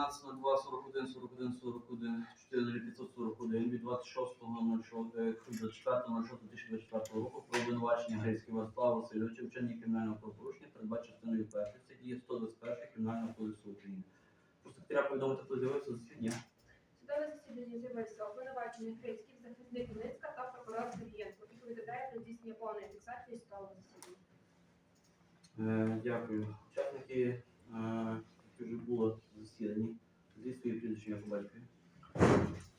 13.02, 41, 41, 41, 4541 від 26.04.2024 року про обвинувачення Грецького Владислава Васильовича вчинення кримінального правопорушення передбачено частиною першої. Діє 121 Кримінального кодексу України. Про секретаря повідомити, хто з'явився засідання. Судове засідання з'явився обвинувачений Грицький, захисник Хмельницька та прокурор Сергієнко, який повідомляє про здійснення повної фіксації судового засідання. Е, Дякую. Учасники, е, які вже були засідані, зі своєю прізвищем як батькові.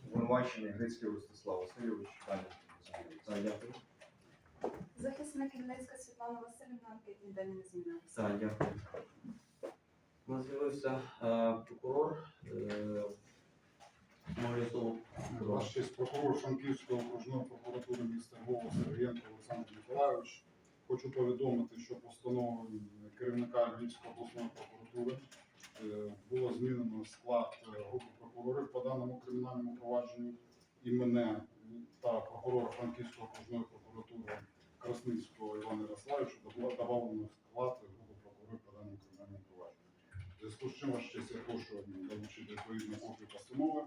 Обвинувачений Грицький Ростислав Васильович, Так, дякую. Захисник Хмельницька Світлана Васильівна ніде не змінилася. Так, дякую. У нас з'явився е, прокурор. Е, Моє слово прокурор. Ваш честь прокурор Франківської окружної прокуратури міста Львова Сергієнко Олександр Миколайович. Хочу повідомити, що постановою керівника Львівської обласної прокуратури було змінено склад е, групи прокурорів по даному кримінальному провадженню і мене та прокурора Франківської окружної прокуратури Красницького Івана Ярославовича було добавлено склад групи прокурорів по даному кримінальному провадженню. Зв'язку з чим честь я прошу долучити відповідну копію постанови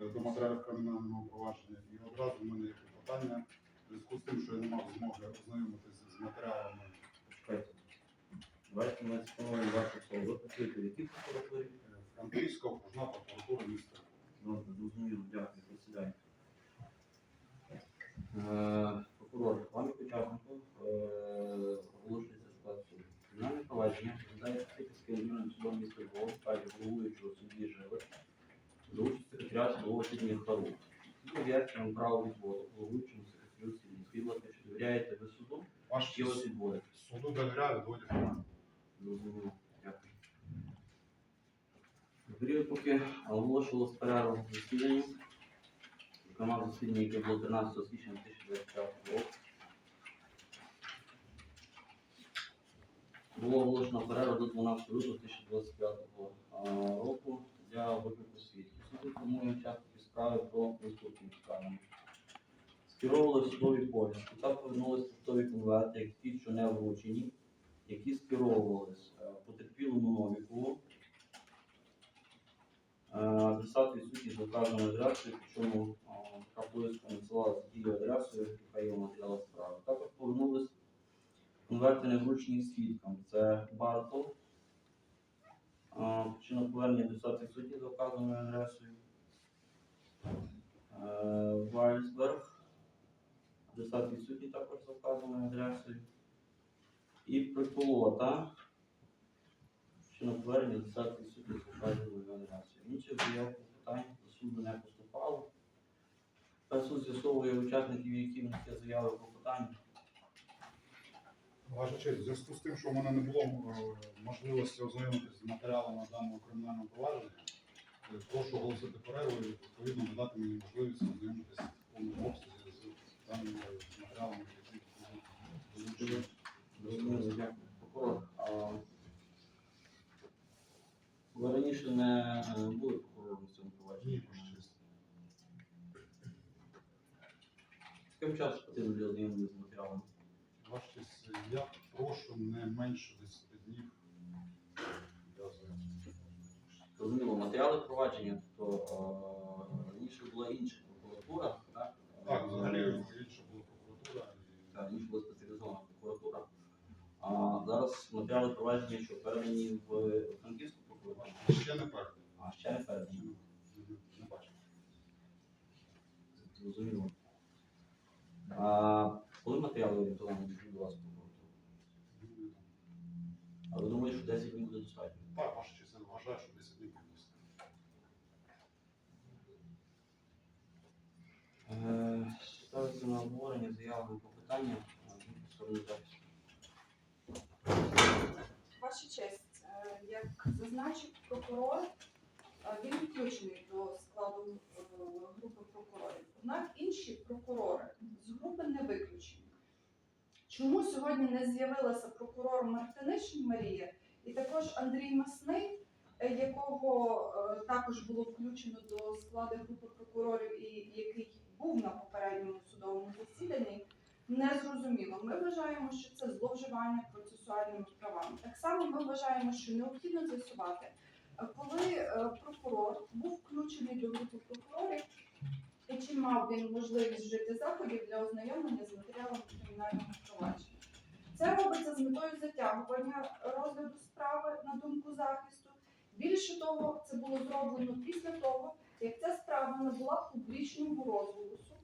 е, до матеріалів кримінального провадження. І одразу в мене є питання в зв'язку з тим, що я не мав змоги ознайомитися з матеріалами. Давайте ми встановимо вашу слово. Ви працюєте в якій прокуратурі? Франківська окружна прокуратура міста. Ну, зрозуміло, дякую, присідайте. Е, Прокурор, вам як е, оголошується склад суду. Кримінальне провадження розглядає Сихівський районний судом міста Львова в справі головуючого судді Жили за участь секретаря судового судді Хару. Суд право відводу головуючому секретарю судді. Скажіть, чи довіряєте ви суду? Ваш Чи вас честь, суду довіряю, немає. Зрозуміло. Дякую. В період, поки оголошувалось перерву в засіданні, зокрема засідання, яке було 13 січня 2025 року, було оголошено перерву до 12 лютого 2025 року для виклику свідків. Суд інформує учасників справи про наступні обставини. Скеровували в судові полі. Спочатку повернулися судові конверти, які що не вручені, які скеровувались е, потерпілому Новікову. Е, Адресат відсутні з вказаною адресою, причому е, така близько надсилалася тією адресою, яка є в матеріалах справи. Також повернулись конверти невручені свідкам. Це Бартол. Е, Причина повернення адресат відсутні за вказаною адресою. Вальсберг. Адресат відсутні також за вказаною адресою. І приколота, що на повернення 10 суду зображеної адресою. Інших заяв питань до суду не поступало. Тепер з'ясовує учасників, які внесли заяви про питання. Ваша честь, в зв'язку з тим, що в мене не було е, можливості ознайомитися з матеріалами даного кримінального провадження, е, прошу оголосити перерву і відповідно надати мені можливість ознайомитися в повному обсязі з даними матеріалами, які будуть долучені. Зрозуміло, дякую. Прокурор, а ви раніше не е, були прокурором в цьому провадженні? Ні, ваша честь. Скільки часу потрібно для ознайомлення з матеріалами? Ваша честь, я прошу не менше 10 днів для ознайомлення. Зрозуміло, матеріали провадження, то е, раніше була інша прокуратура, так? Так, Е, взагалі інша була прокуратура. і Так, раніше була спеціалізована прокуратура. А зараз матеріали провадження, що передані в Франківську прокуратуру, Ще не перед. а ще не передані. Не бачу. Зрозуміло. А коли матеріали орієнтовані до вас прокуратуру? А ви думаєте, що 10 днів буде достатньо? Так, ваша честь, я вважаю, що 10 днів буде. Е, Ставиться на обговорення заяви по питання. Сторони запису. Ваша честь, е, як зазначив прокурор, е, він включений до складу е, групи прокурорів. Однак інші прокурори з групи не виключені. Чому сьогодні не з'явилася прокурор Мартинишин Марія і також Андрій Масний, якого також було включено до складу групи прокурорів і який був на попередньому судовому засіданні, не зрозуміло. Ми вважаємо, що це зловживання процесуальними правами. Так само ми вважаємо, що необхідно з'ясувати, Е, Коли е, прокурор був включений до групи прокурорів, і чи мав він можливість вжити заходів для ознайомлення з матеріалами кримінального провадження. Це робиться з метою затягування розгляду справи на думку захисту. Більше того, це було зроблено після того, як ця справа набула публічного розголосу,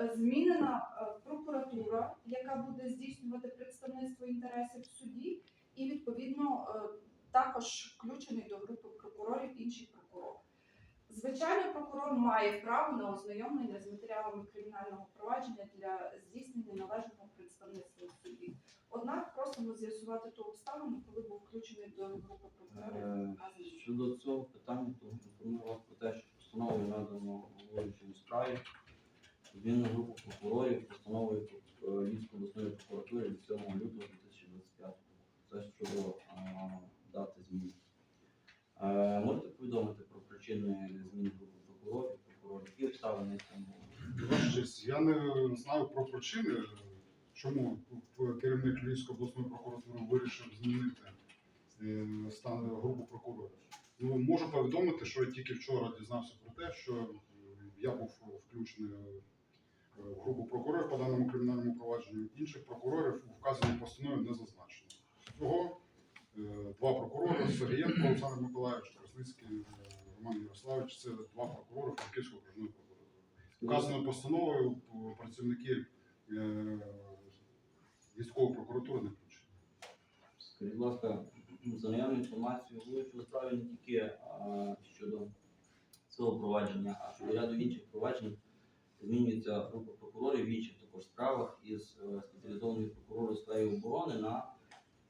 змінена е, прокуратура, яка буде здійснювати представництво інтересів в суді, і відповідно е, також включений до групи прокурорів інший прокурор. Звичайно, прокурор має право на ознайомлення з матеріалами кримінального провадження для здійснення належного представництва в суді. Однак просимо з'ясувати ту обставину, коли був включений до групи прокурорів. Е, Щодо цього питання, то інформую про те, що постановою надано головуючому справі. Він групу прокурорів постановою е, Львівської обласної прокуратури від 7 лютого 2025 року. Це щодо дати змін. Е, Можете повідомити про причини змін групи прокурорів, прокурорів, які обставини там були? Я не знаю про причини, чому керівник Львівської обласної прокуратури вирішив змінити е, стан групу прокурорів. Ну, можу повідомити, що я тільки вчора дізнався про те, що я був включений групу прокурорів по даному кримінальному провадженню. Інших прокурорів у вказаній постанові не зазначено. Всього е, два прокурори Сергієнко Олександр Миколаївич, Красницький е, Роман Ярославович це два прокурори Франківської окружної прокуратури. Вказаною постановою працівники е, військової прокуратури не включені. Скажіть, будь ласка, за наявною інформацією головуючого справи не тільки щодо цього провадження, а щодо ряду інших проваджень змінюється група прокурорів в інших також справах із е, спеціалізованої прокурори у сфері оборони на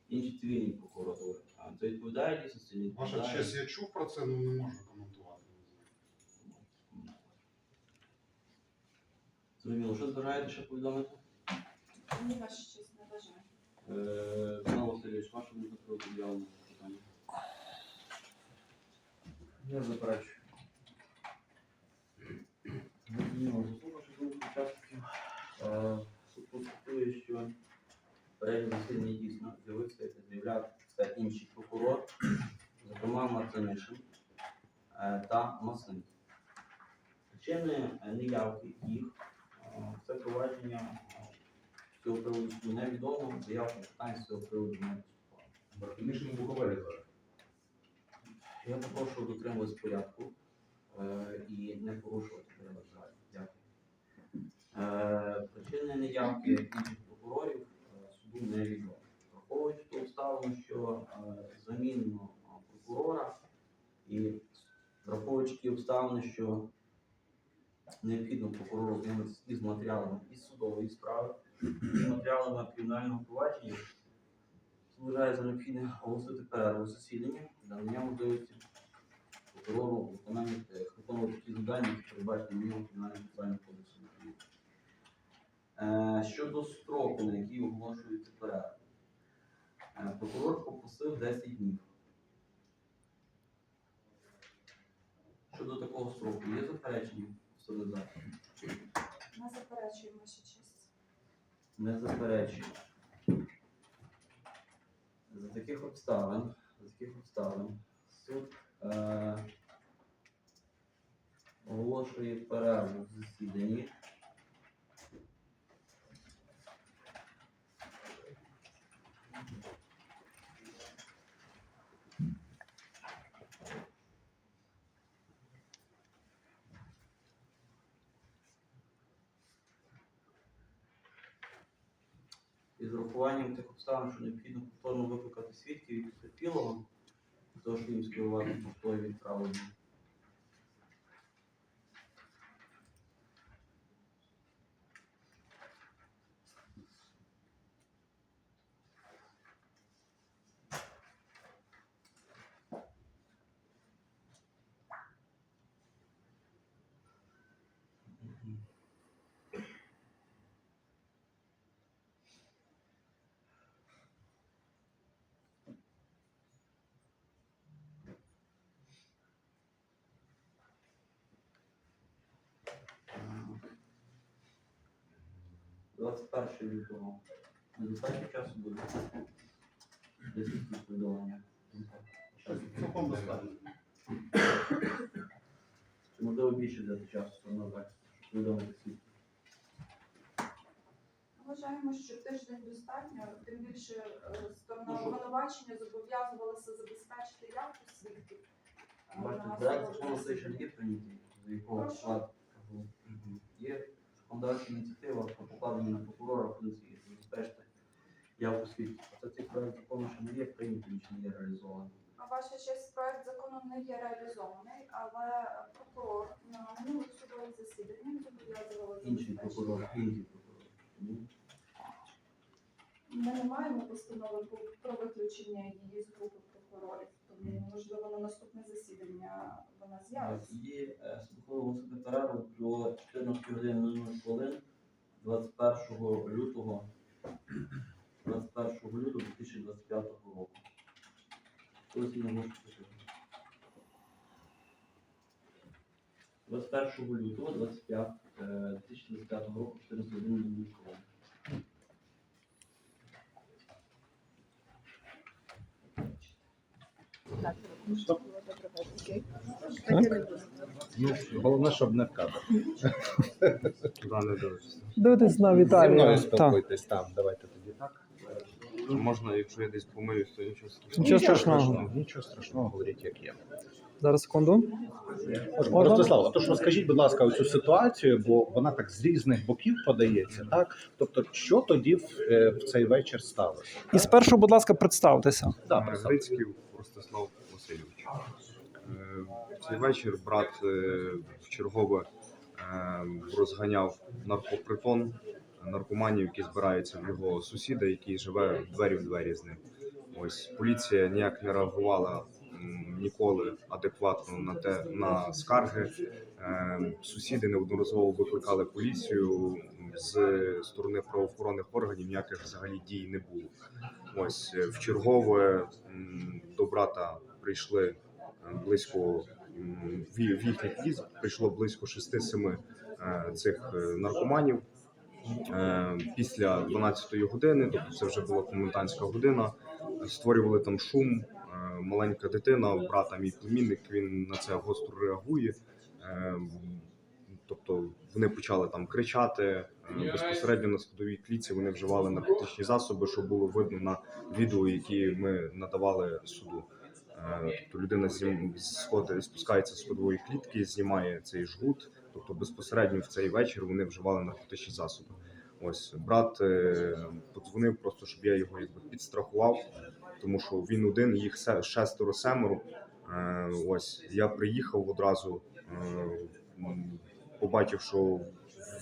інші цивільні прокуратури. А Це відповідає дійсності? Не Ваша відповідає? честь, я чув про це, але не можу коментувати. Зрозуміло, що збираєте ще повідомити? Ні, ваша честь, не бажаю. Е, Павло Васильович, ваше проводити питання. Не заперечую. Е, констатує, що перелік засідання дійсно з'явився, як і заявляв інший прокурор, зокрема Мартинишин е, та Масин. Причини е, неявки їх, це провадження цього приводу невідомо, заявка питань з цього приводу не поступала. Мартинишин Буковелі зараз. Я попрошу дотримуватись порядку і не порушувати залі. Дякую. Е, причини неявки інших прокурорів е, суду невідомі. Враховуючи ту обставину, що е, замінено е, прокурора і враховуючи ті обставини, що необхідно прокурору знайомитися із матеріалами із судової справи, і матеріалами кримінального провадження, вважаю за необхідне оголосити перерву для надання можливості прокурору виконання е, виконувати ті завдання, які передбачені в нього кримінальним процесуальним кодексом України. Е, Щодо строку, на який оголошується перерва, Е, прокурор попросив 10 днів. Щодо такого строку, є заперечення сторони захисту? Не заперечую, ваша честь. Не заперечую. За таких обставин, за таких обставин суд е, оголошує перерву в засіданні. із урахуванням тих обставин, що необхідно повторно викликати свідків і потерпілого, що їм скерувати поштою відправлення. 21 лютого. Недостатньо часу буде. Десять повідомлення. Цілком достатньо. Чи можливо більше взяти часу сторона захисту, щоб повідомити свідків? Вважаємо, що тиждень достатньо, тим більше е, сторона обвинувачення зобов'язувалася забезпечити явку свідків. е, Бачите, на проект закону ще не є прийнятий, з якого Прошу. склад є законодавча ініціатива про покладення на прокурора функції забезпечити явку свідків. Це цей проект закону ще не є прийнятий, ще не є реалізований. А Ваша честь, проект закону не є реалізований, але прокурор на минулих судових засіданнях зобов'язували Інший прокурор, інший прокурор. Тому Ми не маємо постанови про виключення її з групи прокурорів, можливо на наступне засідання вона з'явиться. Тоді слухового секретаря до 14 годин 00 хвилин 21 лютого 21 лютого 2025 року. Коли не можу писати. 21 лютого 25, е, 2025 року 14 годин 00 хвилин. Ну, головне, щоб не в кадр. Туди не дивишся. Дивитись на Зі мною Віталія. Так. спілкуйтесь там. Давайте тоді так. Можна, якщо я десь помилюсь, то нічого страшного. Нічого страшного. Нічого страшного, говоріть, як є. Зараз секунду. Ростислав, то ж розкажіть, будь ласка, оцю ситуацію, бо вона так з різних боків подається, так? Тобто, що тоді в, е, в цей вечір сталося? І спершу, будь ласка, представтеся. Да, представте. Ростислав Васильович. Е, В цей вечір брат е, вчергове е, розганяв наркопритон наркоманів, які збираються в його сусіда, який живе двері в двері з ним. Ось поліція ніяк не реагувала ніколи адекватно на те на скарги. Е, Сусіди неодноразово викликали поліцію з сторони правоохоронних органів. Ніяких взагалі дій не було. Ось е, в чергове до брата прийшли е, близько в в їхній під'їзд прийшло близько 6-7 е, цих наркоманів. Після 12-ї години, тобто це вже була комендантська година, створювали там шум. Маленька дитина, у брата мій племінник, він на це гостро реагує. Е, Тобто вони почали там кричати е, безпосередньо на сходовій клітці. Вони вживали наркотичні засоби, що було видно на відео, які ми надавали суду. Е, Тобто людина зім- сходить, спускається з сходової клітки, знімає цей жгут. Тобто безпосередньо в цей вечір вони вживали наркотичні засоби. Ось брат подзвонив просто, щоб я його якби підстрахував, тому що він один, їх шестеро семеро. Е, Ось я приїхав одразу, е, побачив, що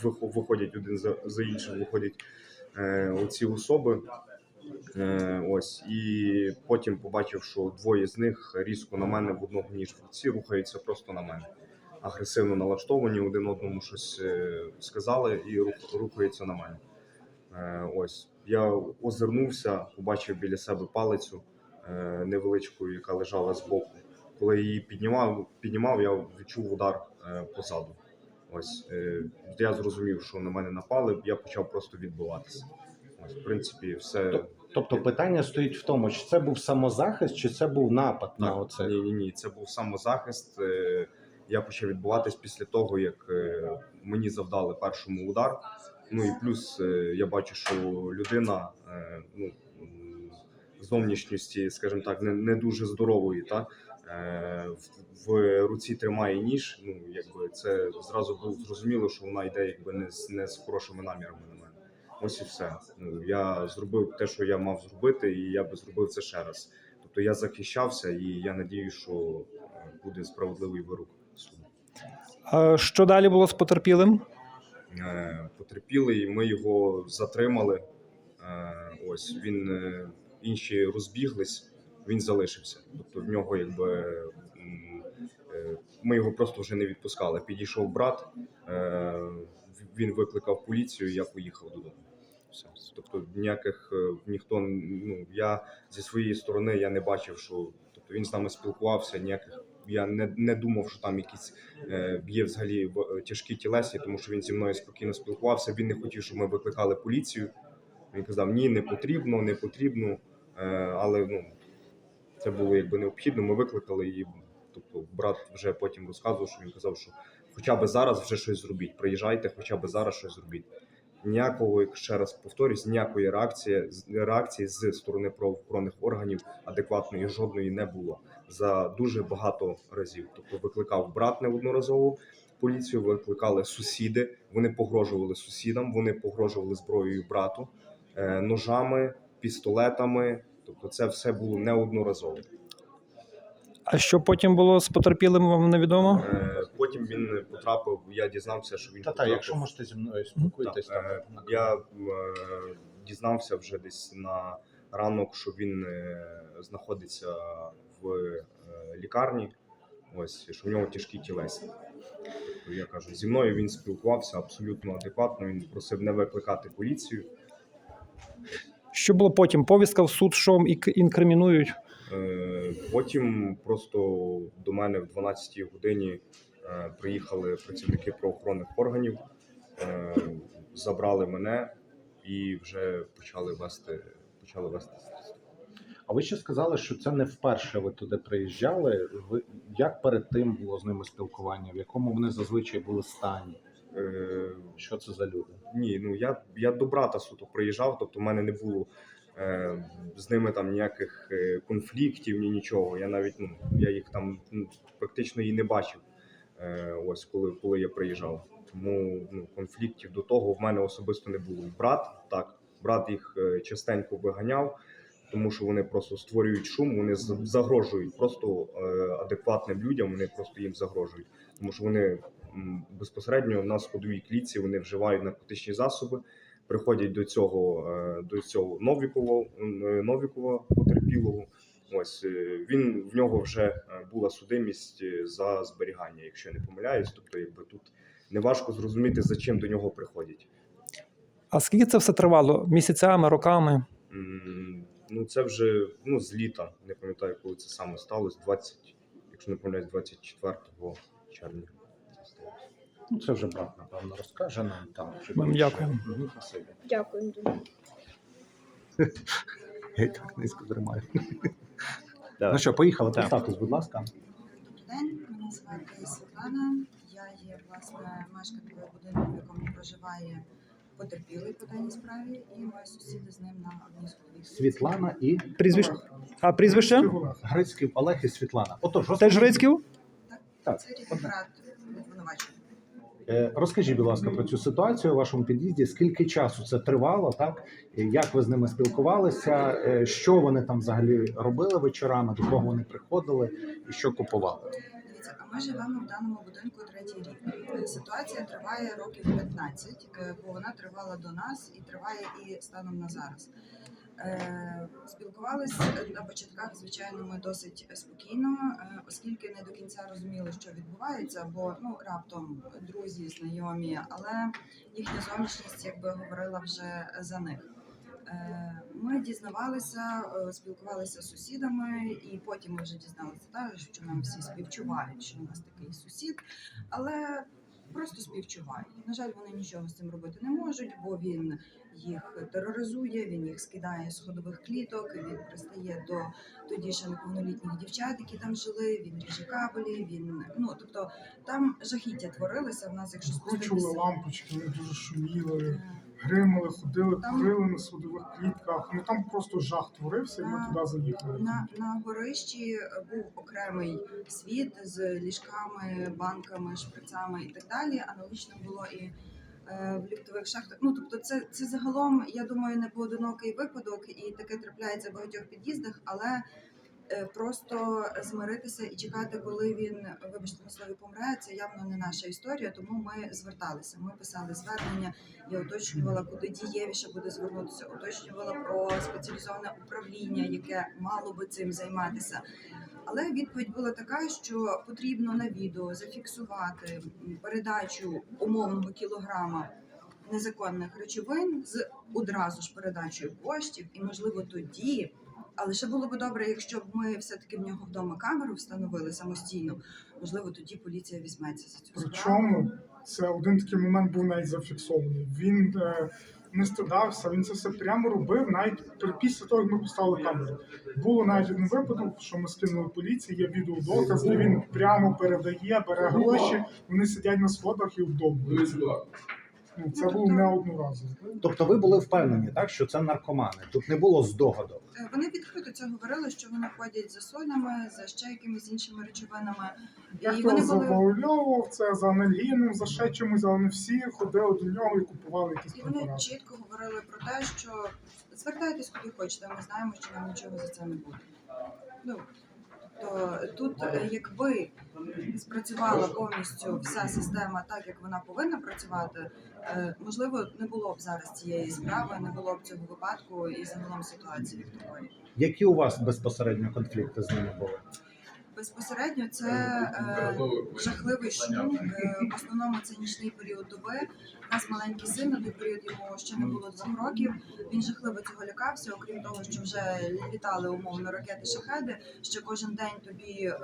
вихо- виходять один за, за іншим, виходять е, оці особи. Ось і потім побачив, що двоє з них різко на мене в одному ніж в руці рухаються просто на мене. Агресивно налаштовані, один одному щось сказали і рух, рухаються на мене. Ось я озирнувся, побачив біля себе палицю е, невеличку, яка лежала збоку. Коли її піднімав, піднімав, я відчув удар е, позаду. Ось е, я зрозумів, що на мене напали. Я почав просто відбиватися. Ось, в принципі, все Тобто питання стоїть в тому, чи це був самозахист, чи це був напад на оце? Ні, ні, ні, це був самозахист. Я почав відбуватись після того, як мені завдали першому удар. Ну і плюс е, я бачу, що людина е, ну, зовнішньості, скажімо так, не, не дуже здорової. Та? Е, В, в руці тримає ніж. Ну, якби це зразу було зрозуміло, що вона йде якби не з не з хорошими намірами на мене. Ось і все. Ну я зробив те, що я мав зробити, і я би зробив це ще раз. Тобто я захищався, і я надію, що буде справедливий вирок суду. Що далі було з потерпілим? Е, Потерпілий, ми його затримали. Е, Ось він е, інші розбіглись, він залишився. Тобто в нього якби ми його просто вже не відпускали. Підійшов брат, він викликав поліцію, я поїхав додому. Все. Тобто ніяких ніхто ну я зі своєї сторони я не бачив, що тобто він з нами спілкувався. Ніяких я не, не думав, що там якісь е, є взагалі в- е, тяжкі тілесні, тому що він зі мною спокійно спілкувався. Він не хотів, щоб ми викликали поліцію. Він казав: ні, не потрібно, не потрібно. Е, але ну це було якби необхідно. Ми викликали і Тобто, брат вже потім розказував, що він казав, що хоча б зараз вже щось зробіть. Приїжджайте, хоча б зараз щось зробіть. Ніякого, як ще раз повторюсь, ніякої реакції реакції з сторони правоохоронних органів адекватної жодної не було за дуже багато разів. Тобто викликав брат неодноразово поліцію, викликали сусіди. Вони погрожували сусідам, вони погрожували зброєю брату, е, ножами, пістолетами. Тобто, це все було неодноразово. А що потім було з потерпілим, вам невідомо? Потім він потрапив. Я дізнався, що він Та та, якщо можете зі мною спілкуйтесь, Так, там е, я е, дізнався вже десь на ранок, що він е, знаходиться в е, лікарні. Ось що в нього тяжкі тілесні. Тобто я кажу, зі мною він спілкувався абсолютно адекватно. Він просив не викликати поліцію. Що було потім? Повістка в суд, що інкримінують? Потім просто до мене в 12-й годині приїхали працівники правоохоронних органів, е, забрали мене і вже почали вести, почали вести слідство. А ви ще сказали, що це не вперше ви туди приїжджали. Ви як перед тим було з ними спілкування? В якому вони зазвичай були стані? Е, Що це за люди? Ні, ну я, я до брата суто приїжджав, тобто в мене не було е, з ними там ніяких е, конфліктів, ні нічого. Я навіть ну, я їх там ну, практично і не бачив. Е, ось коли, коли я приїжджав. Тому ну, конфліктів до того в мене особисто не було. Брат так, брат їх е, частенько виганяв, тому що вони просто створюють шум, вони загрожують просто е, адекватним людям, вони просто їм загрожують, тому що вони безпосередньо на сходовій клітці вони вживають наркотичні засоби, приходять до цього до цього Новікова, е, Новікова потерпілого. Ось е, він в нього вже е, була судимість е, за зберігання, якщо я не помиляюсь. Тобто, якби тут неважко зрозуміти, за чим до нього приходять. А скільки це все тривало? Місяцями, роками? М, Ну, це вже ну, з літа, не пам'ятаю, коли це саме сталося. 20, якщо не помиляюсь, 24 червня. Це. Ну це вже брат, напевно, розкаже нам там. дякую. Дякую дуже. Я і так низько тримаю. Ну що, поїхали, Так. представтесь, будь ласка. Добрий день, мене звати Світлана. Я є власне мешканкою будинку, в якому проживає потерпілий по даній справі, і мої сусіди з ним на одній сходовій. Світлана і Прізвище? А прізвище? Грицьків Олег і Світлана. Отож, Теж Грицьків? Так. Це рідний брат обвинувачений. Е, розкажіть, будь ласка, про цю ситуацію у вашому під'їзді. Скільки часу це тривало? Так Е, як ви з ними спілкувалися? Е, Що вони там взагалі робили вечорами? До кого вони приходили і що купували? Ми живемо в даному будинку третій рік. Ситуація триває років 15, е, бо вона тривала до нас і триває і станом на зараз. Е, Спілкувалися на початках, звичайно, ми досить спокійно, е, оскільки не до кінця розуміли, що відбувається, бо ну раптом друзі, знайомі, але їхня зовнішність якби говорила вже за них. Е, Ми дізнавалися, е, спілкувалися з сусідами, і потім ми вже дізналися, та, що нам всі співчувають, що у нас такий сусід, але просто співчувають. На жаль, вони нічого з цим робити не можуть, бо він їх тероризує, він їх скидає з ходових кліток, він пристає до тоді ще неповнолітніх дівчат, які там жили. Він ріже кабелі. Він ну тобто там жахіття творилися. В нас, якщо спуститися. лампочки, вони дуже шуміли, гримали, ходили, Там- курили на судових клітках. Ну там просто жах творився, і ми туди заїхали. На, на горищі був окремий світ з ліжками, банками, шприцами і так далі. Аналогічно було і в ліфтових шахтах. Ну тобто, це, це загалом, я думаю, не поодинокий випадок, і таке трапляється в багатьох під'їздах, але е, просто змиритися і чекати, коли він, вибачте на слові, помре, це явно не наша історія. Тому ми зверталися. Ми писали звернення. Я уточнювала, куди дієвіше буде звернутися, уточнювала про спеціалізоване управління, яке мало би цим займатися. Але відповідь була така, що потрібно на відео зафіксувати передачу умовного кілограма незаконних речовин з одразу ж передачею коштів, і можливо тоді. Але ще було б добре, якщо б ми все-таки в нього вдома камеру встановили самостійно. Можливо, тоді поліція візьметься за цю справу. Причому це один такий момент був навіть зафіксований. Він е, не стидався, він це все прямо робив, навіть після того, як ми поставили камеру. Було навіть один випадок, що ми скинули поліції, є відеодоказ, де він прямо передає, бере гроші, вони сидять на сходах і вдома. Ну, це було не одноразово. Тобто ви були впевнені, так що це наркомани? Тут не було здогадок. Е, Вони відкрито це говорили, що вони ходять за солями, за ще якимись іншими речовинами. І вони були завуальовував це за анальгіном, за ще чимось, але не всі ходили до нього і купували якісь і вони препарати. чітко говорили про те, що звертайтесь куди хочете. Ми знаємо, що нам нічого за це не буде. Ну то тут, е, якби спрацювала повністю вся система так, як вона повинна працювати, можливо, не було б зараз цієї справи, не було б цього випадку і загалом ситуації такої. Які у вас безпосередньо конфлікти з ними були? Безпосередньо це е, жахливий шум. Е, в основному це нічний період доби. У нас маленький син на той період йому ще не було двох років. Він жахливо цього лякався. Окрім того, що вже літали умовно ракети шахеди. Ще кожен день тобі е,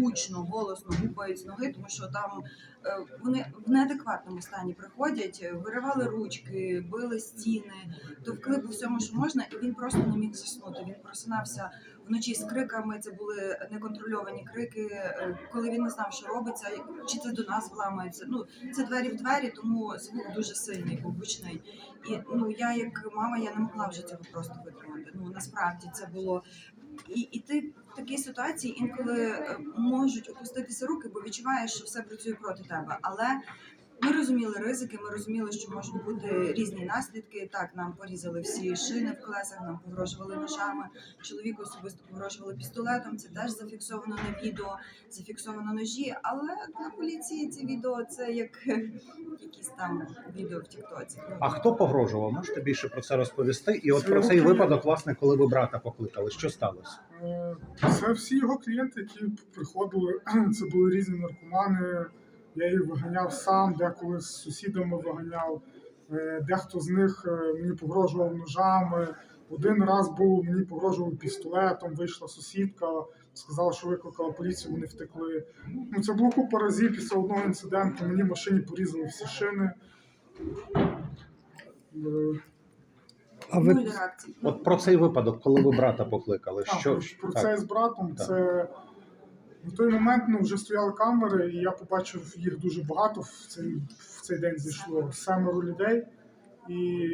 гучно, голосно гупають з ноги, тому що там е, вони в неадекватному стані приходять, е, виривали ручки, били стіни, товкли по всьому, що можна, і він просто не міг заснути. Він просинався вночі з криками. Це були неконтрольовані крики, е, коли він не знав, що робиться, чи це до нас вламається. Ну це двері в двері, тому звук дуже сильний, був. І ну я, як мама, я не могла вже цього просто витримати. Ну насправді це було. І, і ти в такій ситуації інколи е, можуть опуститися руки, бо відчуваєш, що все працює проти тебе. Але ми розуміли ризики, ми розуміли, що можуть бути різні наслідки. Так, нам порізали всі шини в колесах, нам погрожували ножами. Чоловіку особисто погрожували пістолетом. Це теж зафіксовано на відео, зафіксовано ножі. Але для поліції ці відео це як якісь там відео в Тіктоці. А хто погрожував? Можете більше про це розповісти? І от Це про цей випадок, власне, коли ви брата покликали, що сталося? Е, Це всі його клієнти, які приходили. Це були різні наркомани. Я їх виганяв сам, деколи з сусідами виганяв. Е, Дехто з них е, мені погрожував ножами. Один раз був, мені погрожував пістолетом, вийшла сусідка, сказала, що викликала поліцію, вони втекли. Ну, це було купа разів після одного інциденту. Мені в машині порізали всі шини. А ви. Ну, От про цей випадок, коли ви брата покликали, Так, що про, про так. це з братом. Так. Це в той момент ну, вже стояли камери, і я побачив їх дуже багато. В цей, в цей день зійшло семеро людей. І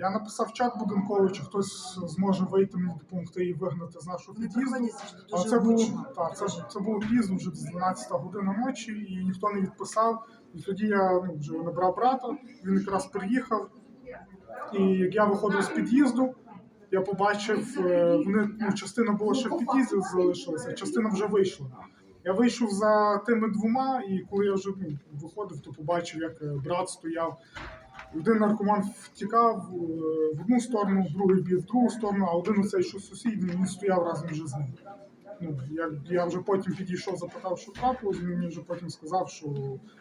я написав в чат будинковий, чи хтось зможе вийти мені допомогти і вигнати з нашого під'їзду. А це було так, це, це було пізно, вже 12 година ночі, і ніхто не відписав. І тоді я ну, вже набрав брата, він якраз приїхав. І як я виходив з під'їзду, я побачив, е, вони ну, частина була ще в під'їзді залишилася, частина вже вийшла. Я вийшов за тими двома, і коли я вже ну, виходив, то побачив, як е, брат стояв. Один наркоман втікав е, в одну сторону, в другий бів в другу сторону, а один оцей, що сусід, він стояв разом вже з ним. Ну, я, я вже потім підійшов, запитав, що трапилось, він мені вже потім сказав, що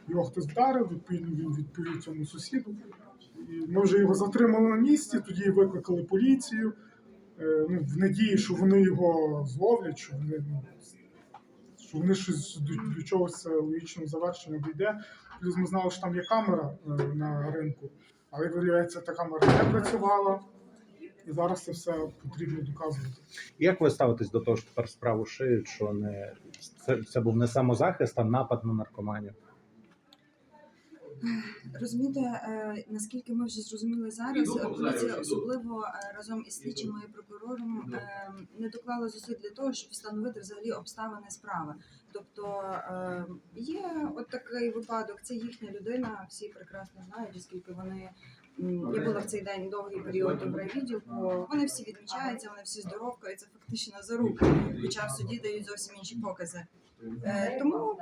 його хтось вдарив, відповідно він відповів цьому сусіду. Ми вже його затримали на місці, тоді викликали поліцію. Е, ну, в надії, що вони його зловлять, що вони, ну, що вони щось до, до чогось логічного завершення дійде. Плюс ми знали, що там є камера е, на ринку, але виявляється, та камера не працювала. І зараз це все потрібно доказувати. Як ви ставитесь до того, що тепер справу шиють, що не це, це був не самозахист, а напад на наркоманів? Розумієте, е, наскільки ми вже зрозуміли зараз, поліція особливо е, разом із слідчими і прокурором е, не доклала зусиль для того, щоб встановити взагалі обставини справи. Тобто є от такий випадок, це їхня людина, всі прекрасно знають, оскільки вони. Я була в цей день довгий період в райвідділку. Вони всі відмічаються, вони всі здоровкаються фактично за руки, хоча в суді дають зовсім інші покази. Тому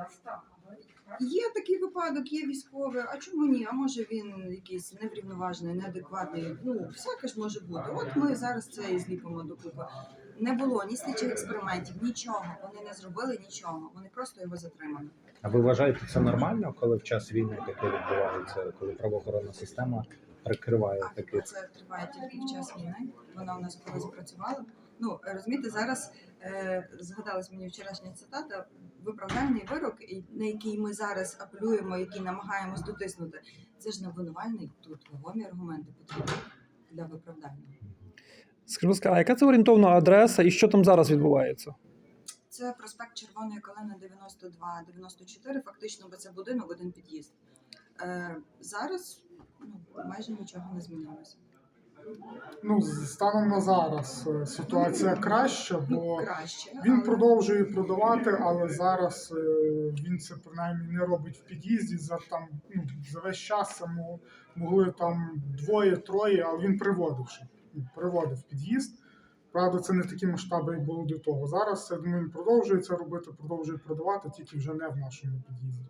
Є такий випадок, є військовий. А чому ні? А може він якийсь неврівноважений, неадекватний. Ну, всяке ж може бути. От ми зараз це і зліпимо докупи. Не було ні слідчих експериментів, нічого. Вони не зробили нічого. Вони просто його затримали. А ви вважаєте це нормально, коли в час війни таке відбувається, коли правоохоронна система прикриває А таких? це триває тільки в час війни. Вона у нас колись працювала. Ну розумієте, зараз згадалась мені вчорашня цитата. Виправдальний вирок, на який ми зараз апелюємо, який намагаємось дотиснути. Це ж не обвинувальний тут вагомі аргументи потрібні. для виправдання. Скажіть, а яка це орієнтовна адреса і що там зараз відбувається? Це проспект Червоної Калини 92-94, фактично, бо це будинок, один під'їзд. Е, зараз ну, майже нічого не змінилося. Ну, станом на зараз е, ситуація краща, Ну, бо він продовжує продавати, але зараз е, він це принаймні не робить в під'їзді. За там ну, за весь час це могли там двоє-троє, але він приводив. Ну, Приводив під'їзд. Правда, це не такі масштаби, як було до того. Зараз я думаю, він продовжує це робити, продовжує продавати, тільки вже не в нашому під'їзді.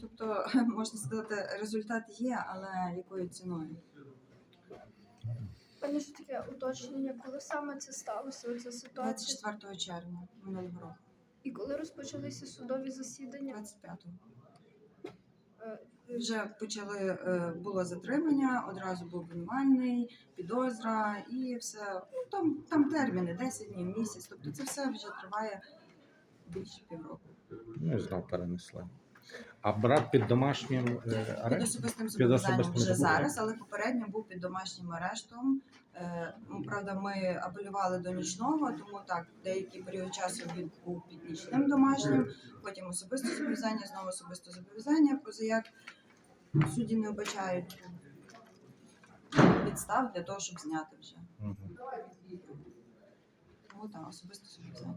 Тобто, можна сказати, результат є, але якою ціною? Пані, що таке уточнення, коли саме це сталося, оця ситуація? 24 червня минулого року, І коли розпочалися судові засідання? 25-го. Е, Вже почали, е, було затримання, одразу був обвинувальний, підозра і все. Ну, там, там терміни, 10 днів, місяць. Тобто це все вже триває більше півроку. Ну і знов перенесли. А брат під домашнім е, Під арештом? особистим Під зобов'язанням особистим вже зараз, але попередньо був під домашнім арештом. Е, ну, Правда, ми апелювали до нічного, тому так, деякий період часу він був під нічним домашнім, потім особисте зобов'язання, знову особисте зобов'язання. Позаяк судді не вбачають підстав для того, щоб зняти вже. Мгм. Тому так, особисте зобов'язання.